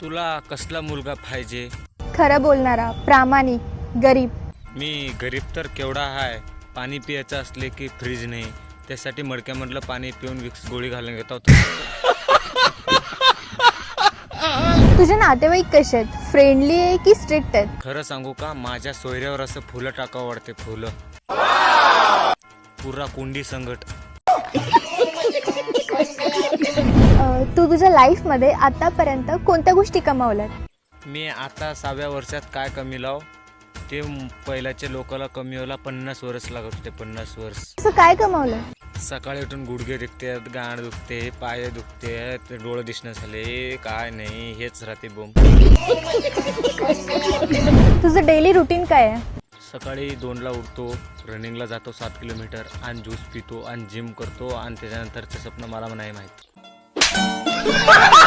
तुला कसला मुलगा पाहिजे? खरं बोलणारा प्रामाणिक गरीब. मी गरीब तर केवढा आहे पाणी पियाचं असले की फ्रीज नाही. त्यासाठी मडक्यामधलं पाणी पिऊन विक्स गोळी घालून घेत होतो. तुझे नातेवाईक कसे आहेत? फ्रेंडली आहे की स्ट्रिक्ट आहेत? खरं सांगू का माझ्या सोयऱ्यावर असं फुलं टाकावं वाटते फुलं. पुरा कुंडी संगट तुझ्या लाईफमध्ये आतापर्यंत कोणत्या गोष्टी कमावल्यात? मी आता सहाव्या वर्षात काय कमी लाव ते पहिल्याच्या लोकाला कमी व्हायला पन्नास वर्ष लागत होते पन्नास वर्ष. असं काय कमावलं? सकाळी उठून गुडघे दुखतात गाण दुखते पाय दुखते डोळे दिसणं झाले काय नाही हेच राहते बोंब तुझं डेली रुटीन काय आहे? सकाळी दोनला उठतो रनिंगला जातो सात किलोमीटर आणि ज्यूस पितो आणि जिम करतो आणि त्याच्यानंतरचं स्वप्न मला नाही माहीत. Ha ha ha!